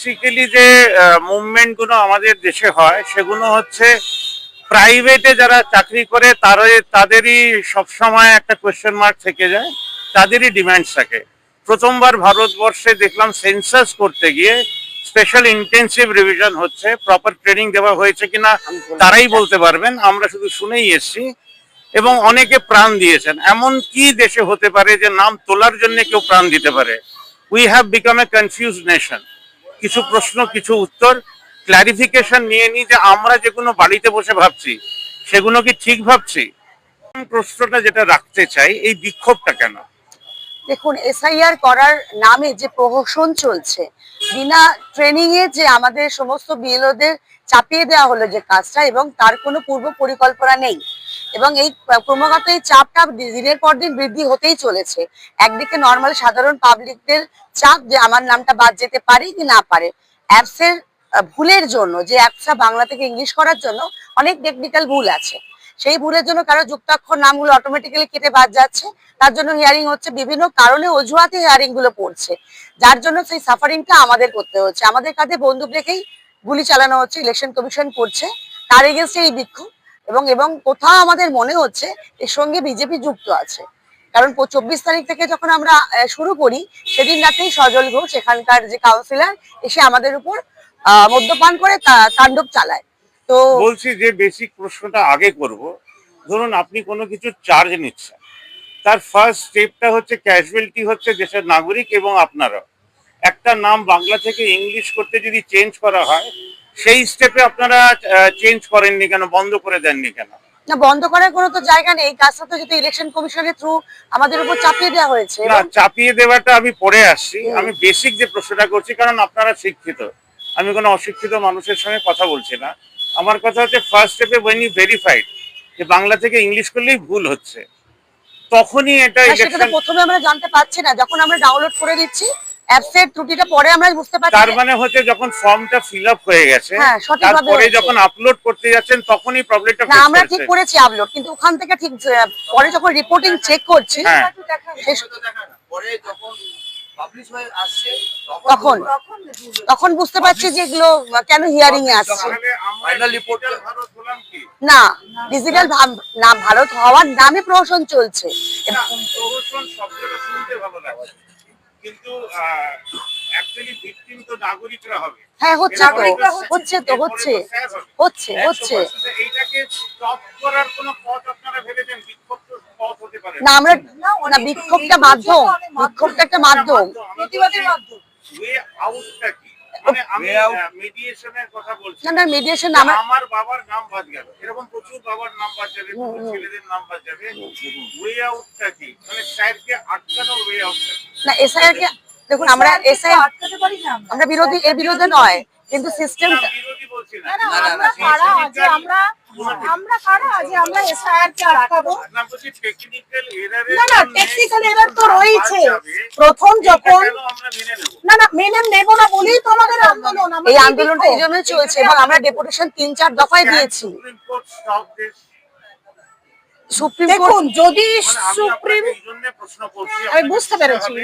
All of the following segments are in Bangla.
বেসিক্যালি যে মুভমেন্টগুলো আমাদের দেশে হয়, সেগুলো হচ্ছে প্রাইভেটে যারা চাকরি করে তারা তাদেরই সবসময় একটা কোয়েশ্চেন মার্ক থেকে যায়, তাদেরই ডিমান্ড থাকে। প্রথমবার ভারতবর্ষে দেখলাম সেন্সাস করতে গিয়ে স্পেশাল ইন্টেন্সিভ রিভিশন হচ্ছে প্রপার ট্রেনিং দেওয়া হয়েছে কিনা তারাই বলতে পারবেন, আমরা শুধু শুনেই এসেছি। এবং অনেকে প্রাণ দিয়েছেন। এমন কি দেশে হতে পারে যে নাম তোলার জন্য কেউ প্রাণ দিতে পারে? We have become a confuse nation কিছু প্রশ্ন, কিছু উত্তর ক্লারিফিকেশন নিয়ে নিই যে আমরা যেগুলো বাড়িতে বসে ভাবছি, সেগুলো কি ঠিক ভাবছি? প্রশ্নটা যেটা রাখতে চাই, এই বিক্ষোভটা কেন? দেখুন এসআইআর করার নামে যে প্রহসন চলছে, বিনা ট্রেনিং এ যে আমাদের সমস্ত বিএলওদের চাপিয়ে দেওয়া হলো যে কাজটা এবং তার কোনো পূর্ব পরিকল্পনা নেই। এবং এই ক্রমাগত এই চাপটা দিনের পর দিন বৃদ্ধি হতেই চলেছে। একদিকে নর্মাল সাধারণ পাবলিকদের চাপ যে আমার নামটা বাদ যেতে পারে কি না পারে। অ্যাপসের ভুলের জন্য, যে অ্যাপসটা বাংলা থেকে ইংলিশ করার জন্য অনেক টেকনিক্যাল ভুল আছে। সেই ভুলের জন্য কারও যুক্তাক্ষর নামগুলো অটোমেটিক্যালি কেটে বাদ যাচ্ছে। তার জন্য হিয়ারিং হচ্ছে, বিভিন্ন কারণে অজুহাতে হিয়ারিংগুলো পড়ছে। যার জন্য সেই সাফারিংটা আমাদের করতে হচ্ছে। আমাদের কাঁধে বন্দুক রেখেই গুলি চালানো হচ্ছে ইলেকশন কমিশন করছে, তার এগেনস্টে এই বিক্ষোভ। এবং এবং কোথাও আমাদের মনে হচ্ছে এর সঙ্গে বিজেপি যুক্ত আছে। কারণ চব্বিশ তারিখ থেকে যখন আমরা শুরু করি, সেদিন রাতেই সজল ঘোষ, এখানকার যে কাউন্সিলর এসে আমাদের উপর মদ্যপান করে তাণ্ডব চালায়। তো বলছি যে বেসিক প্রশ্নটা আগে করব। ধরুন আপনি কোনো কিছু চার্জ নিচ্ছেন। তার ফার্স্ট স্টেপটা হচ্ছে ক্যাজুয়ালিটি হচ্ছে দেশের নাগরিক এবং আপনারা একটা নাম বাংলা থেকে ইংলিশ করতে যদি চেঞ্জ করা হয় সেই স্টেপে আপনারা চেঞ্জ করেননি কেন? বন্ধ করে দেননি কেন? না বন্ধ করার কোনো তো জায়গা নেই। কাজটা তো যেহেতু ইলেকশন কমিশনের থ্রু আমাদের উপর চাপিয়ে দেওয়া হয়েছে না চাপিয়ে দেওয়াটা আমি পরে আসছি। আমি বেসিক যে প্রশ্নটা করছি কারণ আপনারা শিক্ষিত। আমি কোনো অশিক্ষিত মানুষের সঙ্গে কথা বলছি না। আমার কথা হচ্ছে ফার্স্ট স্টেপে ওয়েন ইউ ভেরিফাইড যে বাংলা থেকে ইংলিশ করলেই ভুল হচ্ছে তখনই এটা প্রথমে আমরা জানতে পারছি না। যখন আমরা ডাউনলোড করে দিচ্ছি অ্যাপসের ত্রুটিটা পরে আমরা বুঝতে পারছি তার মানে হচ্ছে যখন ফর্মটা ফিল আপ হয়ে গেছে হ্যাঁ, তারপরে যখন আপলোড করতে যাচ্ছেন তখনই প্রবলেমটা না আমরা ঠিক করেছি আপলোড কিন্তু ওখান থেকে ঠিক পরে যখন রিপোর্টিং চেক করছি হ্যাঁ। পরে যখন পাবলিশ হয়ে আসছে তখন তখন। বুঝতে পারছি যে এগুলো কেন হিয়ারিং এ আসছে। না ডিজিটাল নাম ভারত হওয়ার নামে প্রহসন চলছে। প্রহসন শব্দটা কিন্তু অ্যাকচুয়ালি ভিকটিম তো নাগরিকরা হবে। হ্যাঁ হচ্ছে তো হচ্ছে তো হচ্ছে হচ্ছে হচ্ছে। এইটাকে স্টপ করার কোনো পথ আপনারা ভেবেছেন? বিক্ষোভ পথ হতে পারে। না আমরা না বিক্ষোভটা মাধ্যম বিক্ষোভটা একটা মাধ্যম। প্রতিবাদের মাধ্যম। ওয়ে আউটটা কি? মানে আমি Way out- মিডিয়েশনের কথা বলছি। না না মিডিয়েশন আমরা আমার বাবার নাম বাদ গেল। এরকম প্রচুর বাবার নাম বাদ যাবে হুম, প্রচুর হুম। ছেলেদের নাম বাদ যাবে। ওয়ে আউটটা কি? মানে স্যারকে আটকানোর ওয়ে আউটটা না এসআইআর কে দেখুন আমরা আমরা। বিরোধী এর বিরোধী নয় কিন্তু সিস্টেম বিরোধী বলছি না। না, আমরা আমরা আমরা কারা? আজ আমরা এসআইআর কে আটকাবো। না না টেকনিক্যাল এরার তো রয়েছে। প্রথম যখন মেনে না না মেনে নেব না বলেই তো আমাদের আন্দোলন। এই আন্দোলনটা এই চলছে এবং আমরা ডেপুটেশন তিন চার দফায় দিয়েছি। সুপ্রিম দেখুন যদি মানে সুপ্রিম আপনাকে এই জন্য প্রশ্ন করছি আমি বুঝতে পেরেছি।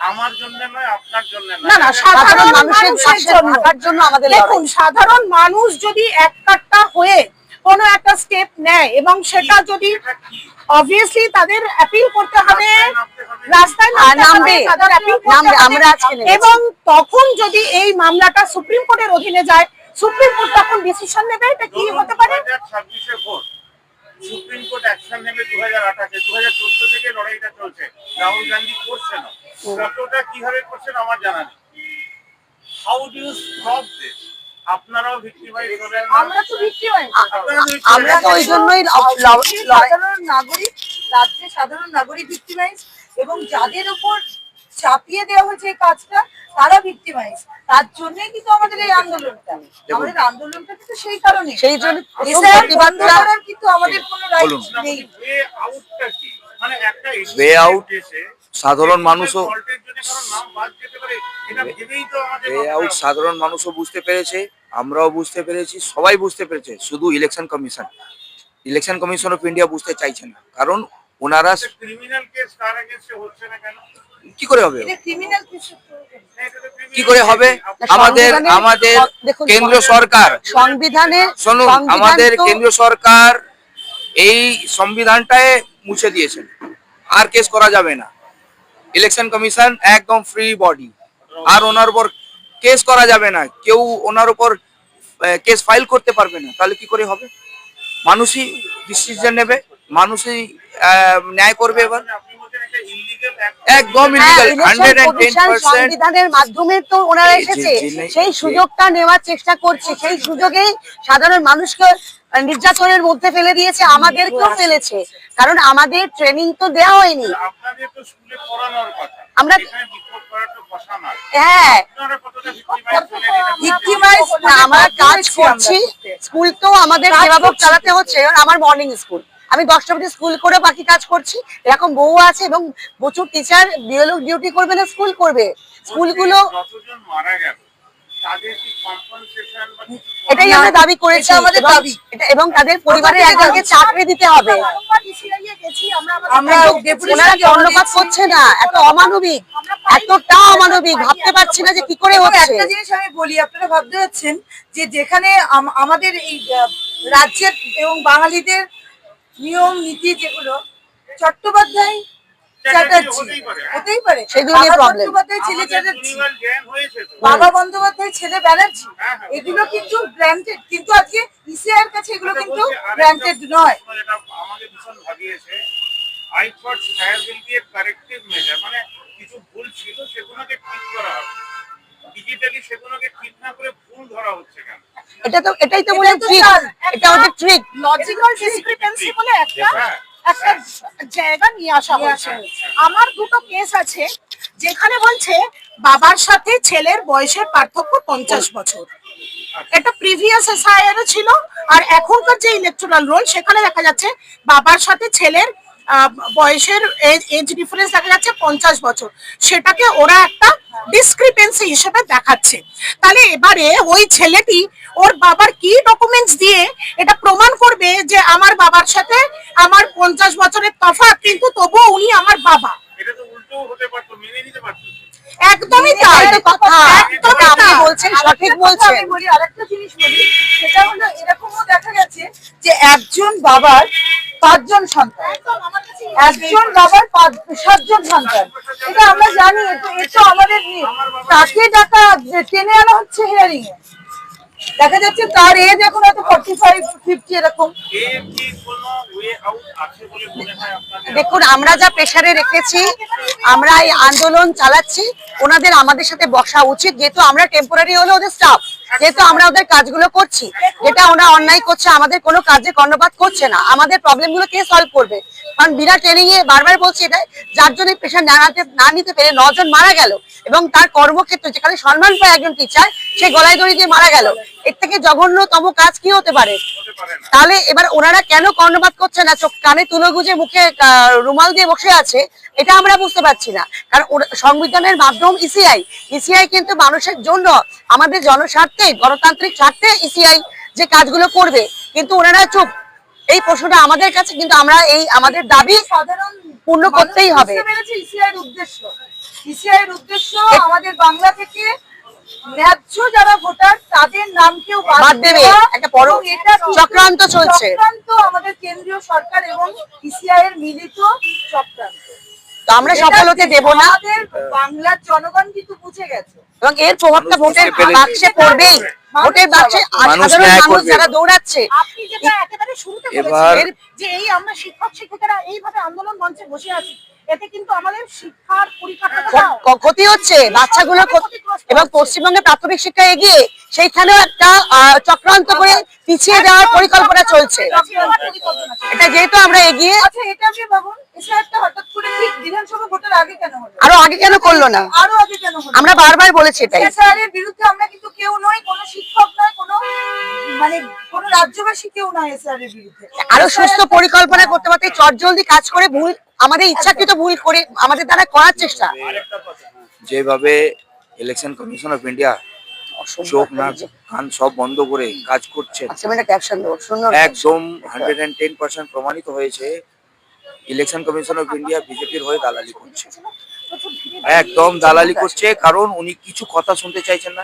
আমার জন্য নয় আপনার জন্য না, না, সাধারণ মানুষের মানুষের জন্য। থাকার জন্য আমাদের দেখুন সাধারণ মানুষ যদি এক কাট্টা হয়ে কোনো একটা স্টেপ নেয় এবং সেটা যদি অবভিয়াসলি তাদের অ্যাপিল করতে হবে রাস্তায় নামবে। আমরা এবং তখন যদি এই মামলাটা সুপ্রিম কোর্টের অধীনে যায় সুপ্রিম কোর্ট তখন ডিসিশন নেবে এটা কি হতে পারে? 2026 এ ভোট সুপ্রিম কোর্ট অ্যাকশন নেবে দু হাজার আঠাশে দু হাজার চোদ্দ থেকে লড়াইটা চলছে। রাহুল গান্ধী করছে না। কতটা কীভাবে করছেন আমার জানা নেই। How do you stop this আপনারাও আমরা তো আমরা তো ওই জন্যই সাধারণ নাগরিক রাজ্যে সাধারণ নাগরিক ভিক্টিমাইজ এবং যাদের উপর চাপিয়ে দেওয়া হয়েছে এই কাজটা তারা ভিক্টিমাইজ তার জন্যই কিন্তু আমাদের এই আন্দোলনটা। আমাদের আন্দোলনটা কিন্তু সেই কারণে। সেই জন্য কিন্তু আমাদের কোনো রাইট নেই। ওয়ে আউটটা কি? মানে সাধারণ মানুষও আউট সাধারণ মানুষও বুঝতে পেরেছে আমরাও বুঝতে পেরেছি সবাই বুঝতে পেরেছে শুধু election commission election commission of India বুঝতে চাইছে না কারণ ওনারা ক্রিমিনাল কেস তার এগেন্স্টে হচ্ছে না কেন? কি করে হবে? এটা ক্রিমিনাল কিছু কি করে হবে? আমাদের আমাদের দেখুন, কেন্দ্রীয় সরকার সংবিধানে শুনুন আমাদের কেন্দ্রীয় সরকার এই সংবিধানটায় মুছে দিয়েছেন। আর কেস করা যাবে না। ইলেকশন কমিশন একদম ফ্রি বডি আর ওনার উপর কেস করা যাবে না। কেউ ওনার উপর কেস ফাইল করতে পারবে না। তাহলে কি করে হবে? মানুষই ডিসিশন নেবে মানুষই আহ, ন্যায় করবে এবার। একদম হ্যাঁ, সংবিধানের মাধ্যমে তো ওনারা এসেছে সেই সুযোগটা নেওয়ার চেষ্টা করছে। সেই সুযোগেই সাধারণ মানুষকে নির্যাতনের মধ্যে ফেলে দিয়েছে আমাদেরকেও ফেলেছে। কারণ আমাদের ট্রেনিং তো দেওয়া হয়নি। আপনাদের তো স্কুলে পড়ানোর কথা। আমরা- হ্যাঁ। আপনারা কতটা victimize হলেন এটা ভিক্টিমাইজ না, আমরা কাজ করছি স্কুল তো আমাদের সেবাবক চালাতে হচ্ছে আমার মর্নিং স্কুল আমি দশটা অবধি স্কুল করে বাকি কাজ করছি। এরকম বউ আছে এবং প্রচুর টিচার বিএলও ডিউটি করবে না স্কুল করবে। স্কুলগুলো এটাই আমরা দাবি করেছি আমাদের দাবি। এবং তাদের পরিবারের একজনকে চাকরি দিতে হবে। আমরা কর্ণপাত দিয়েছি। করছে না? এত অমানবিক। এতটা অমানবিক ভাবতে পারছি না যে কি করে হচ্ছে। একটা জিনিস আমি বলি আপনারা ভাবতে পারছেন যে যেখানে আমাদের এই রাজ্যের এবং বাঙালিদের নিয়ম নীতি যেগুলো চট্টোপাধ্যায় হতেই পারে। বন্দ্যোপাধ্যায় ছেলে চ্যাটার্জি। বাবা বন্দ্যোপাধ্যায় ব্যানার্জি। হ্যাঁ, হ্যাঁ। এগুলো কিন্তু গ্র্যান্টেড কিন্তু আজকে ইসিআর কাছে এগুলো আচ্ছা, কিন্তু বলছি, নয়। আমাকে ভীষণ ভাবিয়েছে I thought there will be a corrective measure মানে কিছু ভুল ছিল সেগুলোকে ঠিক করা হবে। ডিজিটালি সেগুলোকে ঠিক না করে ভুল ধরা হচ্ছে কেন? এটা তো এটাই তো বলে ট্রিক এটা ওদের ট্রিক লজিক্যাল ডিসক্রিপেন্সি বলে একটা একটা জায়গা নিয়ে আসা হয়েছে। আমার দুটো কেস আছে যেখানে বলছে বাবার সাথে ছেলের বয়সের পার্থক্য পঞ্চাশ বছর। এটা প্রিভিয়াস এসআইআর ছিল আর এখনকার যে ইলেকট্রাল রোল সেখানে দেখা যাচ্ছে বাবার সাথে ছেলের বয়সের এজ ডিফারেন্স দেখা যাচ্ছে পঞ্চাশ বছর। সেটাকে ওরা একটা ডিসক্রিপেন্সি হিসেবে দেখাচ্ছে। তাহলে এবারে ওই ছেলেটি ওর বাবার কি ডকুমেন্টস দিয়ে এটা প্রমাণ করবে যে আমার বাবার সাথে আমার পঞ্চাশ বছরের তফাৎ কিন্তু তবুও উনি আমার বাবা? এটা তো উল্টো হতে পারতো মেনে নিতে পারতো। একদমই তাই। কথা। একদমই তাই। বলছেন সঠিক বলছেন। আমি বলি আরেকটা জিনিস বলি সেটা হলো এরকমও দেখা গেছে যে একজন বাবার পাঁচজন সন্তান। একজন বাবার সাতজন সন্তান। এটা আমরা জানি, এটা আমাদের তাকে ডাকা টেনে আনা হচ্ছে হিয়ারিং এ। দেখা যাচ্ছে তার এজ এখন হয়তো ফর্টি ফাইভ ফিফটি এরকম। দেখুন, আমরা যা প্রেসারে রেখেছি, আমরা এই আন্দোলন চালাচ্ছি, ওনাদের আমাদের সাথে বসা উচিত, যেহেতু আমরা টেম্পোরারি হলে ওদের স্টাফ যেহেতু আমরা ওদের কাজগুলো করছি, যেটা ওরা অন্যায় করছে, আমাদের কোনো কাজে কর্ণপাত করছে না। আমাদের প্রবলেমগুলো কে সলভ করবে? কারণ বিনা ট্রেনিং এ বারবার বলছি এটা যার জন্য জানাতে না নিতে পেরে নজন মারা গেল এবং তার কর্মক্ষেত্র যেখানে সম্মান পায় একজন টিচার সে গলায় দড়ি দিয়ে মারা গেল। এর থেকে জঘন্যতম কাজ কি হতে পারে? তাহলে এবার ওনারা কেন কর্ণপাত করছে না? চোখ কানে তুলো গুজে মুখে রুমাল দিয়ে বসে আছে, এটা আমরা বুঝতে পারছি না। কারণ সংবিধানের মাধ্যম ইসিআই ইসিআই কিন্তু মানুষের জন্য, আমাদের জনস্বার্থে, গণতান্ত্রিক স্বার্থে ইসিআই যে কাজগুলো করবে। কিন্তু ওনারা চুপ। এই প্রশ্নটা আমাদের কাছে কিন্তু আমরা এই আমাদের দাবি সাধারণ পূর্ণ করতেই হবে। ইসিআইয়ের উদ্দেশ্য ইসিআইয়ের উদ্দেশ্য আমাদের বাংলা থেকে ন্যায্য যারা ভোটার তাদের নামকেও বাদ দেবে। একটা বড় চক্রান্ত চলছে। চক্রান্ত আমাদের কেন্দ্রীয় সরকার এবং ইসিআই এর মিলিত চক্রান্ত তো আমরা সফল হতে দেব না আমাদের বাংলার জনগণ কিন্তু বুঝে গেছে এবং এর প্রভাবটা ভোটের। বাক্সে পড়বেই ভোটের বাক্সে সাধারণ মানুষ যারা দৌড়াচ্ছে আপনি যেটা একেবারে শুরুতে এবার- বলেছিলেন যে এই আমরা শিক্ষক শিক্ষিকারা এইভাবে আন্দোলন মঞ্চে বসে আছি এতে কিন্তু আমাদের শিক্ষার পরিকাঠামো ক- ক- ক্ষতি হচ্ছে বাচ্চাগুলো এবং পশ্চিমবঙ্গে প্রাথমিক শিক্ষা এগিয়ে সেইখানেও একটা আহ, চক্রান্ত করে পিছিয়ে দেওয়ার পরিকল্পনা চলছে। এটা যেহেতু আমরা এগিয়ে আচ্ছা এটা আপনি ভাবুন ইসিআইটা হঠাৎ করে ঠিক বিধানসভা ভোটের আগে কেন হলো? আরও আগে কেন করল না? আরও আগে কেন আমরা বারবার বলেছি এটাই। বিরুদ্ধে আমরা কিন্তু কেউ নই কোনো শিক্ষক নয় কোনো মানে কোনো রাজ্যবাসী কেউ নয় এসআর বিরুদ্ধে। আরও সুস্থ পরিকল্পনা করতে পারতে চটজলদি কাজ করে ভুল আমাদের ইচ্ছাকৃত ভুল করে আমাদের দ্বারা করার চেষ্টা। যেভাবে ইলেকশন কমিশন অফ ইন্ডিয়া চোখ নাক কান সব বন্ধ করে কাজ করছে আচ্ছা একদম হান্ড্রেড অ্যান্ড টেন পার্সেন্ট প্রমাণিত হয়েছে। ইলেকশন কমিশন অফ ইন্ডিয়া বিজেপির হয়ে দালালি করছে। একদম দালালি করছে কারণ উনি কিছু কথা শুনতে চাইছেন না।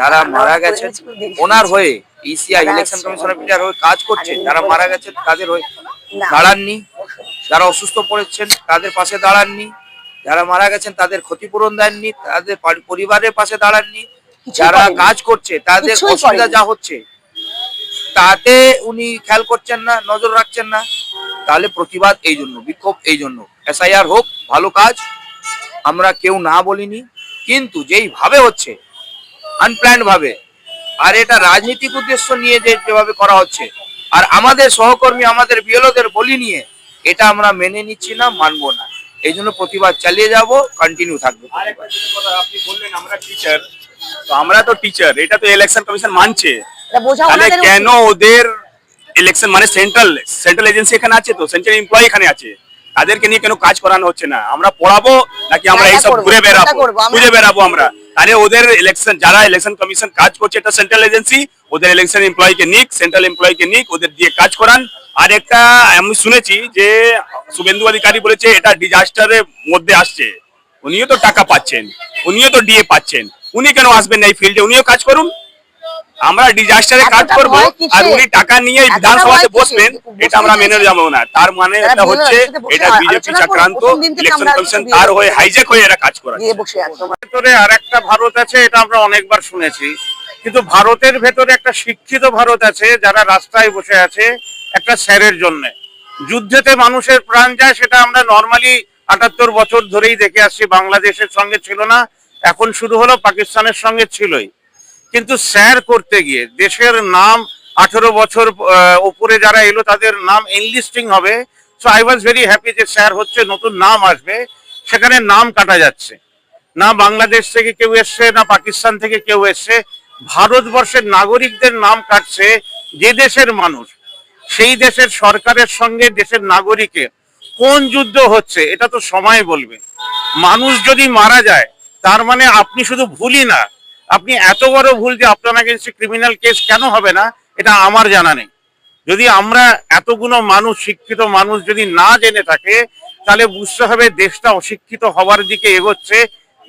যারা মারা গেছেন ওনার হয়ে ইসিআই ইলেকশন কমিশন অফ ইন্ডিয়ার হয়ে কাজ করছে যারা মারা গেছেন তাদের হয়ে। দাঁড়াননি। যারা অসুস্থ পড়েছেন তাদের পাশে দাঁড়াননি। যারা মারা গেছেন তাদের ক্ষতিপূরণ দেননি তাদের পরিবারের পাশে দাঁড়াননি। যারা কাজ করছে তাদের অসুবিধা যা হচ্ছে তাতে উনি খেয়াল করছেন না নজর রাখছেন না। তাহলে প্রতিবাদ এই জন্য বিক্ষোভ এই জন্য। এসআইআর হোক ভালো কাজ আমরা কেউ না বলিনি কিন্তু যেই ভাবে হচ্ছে আনপ্ল্যান্ড ভাবে আর এটা রাজনৈতিক উদ্দেশ্য নিয়ে যে যেভাবে করা হচ্ছে আর আমাদের সহকর্মী আমাদের বিএলওদের বলি নিয়ে এটা আমরা মেনে নিচ্ছি না মানবো না। এই জন্য প্রতিবাদ চালিয়ে যাব কন্টিনিউ থাকবে আপনি বললেন আমরা টিচার তো আমরা তো টিচার এটা তো ইলেকশন কমিশন মানছে। তাহলে কেন ওদের ইলেকশন মানে সেন্ট্রাল সেন্ট্রাল এজেন্সি এখানে আছে তো সেন্ট্রাল এমপ্লয়ি এখানে আছে। তাদেরকে নিয়ে কেন কাজ করানো হচ্ছে না। আমরা পড়াবো নাকি আমরা এইসব ঘুরে বেড়াবো? ঘুরে বেড়াবো আমরা। তাহলে ওদের ইলেকশন যারা ইলেকশন কমিশন কাজ করছে এটা সেন্ট্রাল এজেন্সি ওদের ইলেকশন এমপ্লয়িকে নিক সেন্ট্রাল এমপ্লয়িকে নিক ওদের দিয়ে কাজ করান। আর একটা আমি শুনেছি যে শুভেন্দু অধিকারী বলেছে এটা ডিজাস্টারের মধ্যে আসছে। উনিও তো টাকা পাচ্ছেন উনিও তো ডিএ পাচ্ছেন। উনি কেন আসবেন না এই ফিল্ডে উনিও কাজ করুন। আমরা ডিজাস্টারে কাজ করব আর উনি টাকা নিয়ে বিধানসভাতে বসবেন এটা আমরা মেনে যাব না। তার মানে এটা হচ্ছে এটা বিজেপি আলোচনা চক্রান্ত ইলেকশন কমিশন তার হয়ে সাথে হাইজ্যাক হয়ে এরা কাজ করা ভেতরে আর একটা ভারত আছে এটা আমরা অনেকবার শুনেছি। কিন্তু ভারতের ভেতরে একটা শিক্ষিত ভারত আছে যারা রাস্তায় বসে আছে একটা স্যারের জন্য। যুদ্ধেতে মানুষের প্রাণ যায় সেটা আমরা নর্মালি আটাত্তর বছর ধরেই দেখে আসছি। বাংলাদেশের সঙ্গে ছিল না এখন শুরু হলো পাকিস্তানের সঙ্গে ছিলই। কিন্তু স্যার করতে গিয়ে, দেশের নাম আঠেরো বছর উপরে যারা এলো তাদের নাম এনলিস্টিং হবে। So I was very happy যে স্যার হচ্ছে, নতুন নাম আসবে। সেখানে নাম কাটা যাচ্ছে। না বাংলাদেশ থেকে কেউ এসছে, না পাকিস্তান থেকে কেউ এসছে। ভারতবর্ষের নাগরিকদের নাম কাটছে যে দেশের মানুষ। সেই দেশের সরকারের সঙ্গে দেশের নাগরিকের কোন যুদ্ধ হচ্ছে, এটা তো সময় বলবে। মানুষ যদি মারা যায়, তার মানে আপনি শুধু ভুলই না আপনি এত বড় ভুল যে আপনার এগেন্সে ক্রিমিনাল কেস কেন হবে না এটা আমার জানা নেই যদি আমরা এতগুলো মানুষ শিক্ষিত মানুষ যদি না জেনে থাকে তাহলে বুঝতে হবে দেশটা অশিক্ষিত হওয়ার দিকে এগোচ্ছে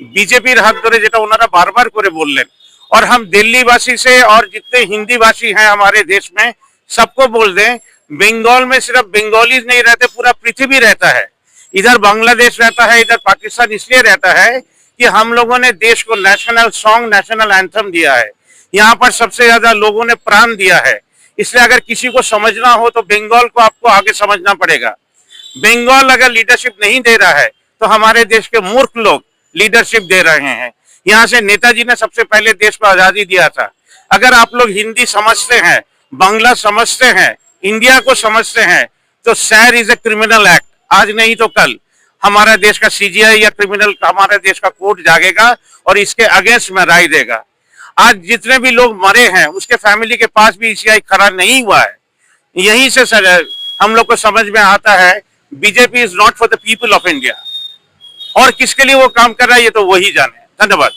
বিজেপির হাত ধরে যেটা ওনারা বারবার করে বললেন और हम दिल्ली वासी से और जितने हिंदी भाषी हैं हमारे देश में सबको बोल दें बंगाल में सिर्फ बंगाली नहीं रहते पूरा पृथ्वी रहता है इधर बांग्लादेश रहता है इधर पाकिस्तान इसलिए रहता है कि हम लोगों ने देश को नेशनल सॉन्ग नेशनल एंथम दिया है। यहाँ पर सबसे ज़्यादा लोगों ने प्राण दिया है। इसलिए अगर किसी को समझना हो तो बंगाल को आपको आगे समझना पड़ेगा। बंगाल अगर लीडरशिप नहीं दे रहा है तो हमारे देश के मूर्ख लोग लीडरशिप दे रहे हैं। यहाँ से नेताजी ने सबसे पहले देश को आज़ादी दिया था। अगर आप लोग हिंदी समझते हैं, बांग्ला समझते हैं, इंडिया को समझते हैं तो सैर इज़ ए क्रिमिनल एक्ट आज नहीं तो कल। हमारा देश का सीजीआई या क्रिमिनल, हमारे देश का कोर्ट जागेगा और इसके अगेंस्ट में राय देगा। आज जितने भी लोग मरे हैं, उसके फैमिली के पास भी ईसीआई खड़ा नहीं हुआ है। यहीं से सर, हम लोग को समझ में आता है, BJP is not for the people of India और किसके लिए वो काम कर रहा है, ये तो वही जाने। धन्यवाद।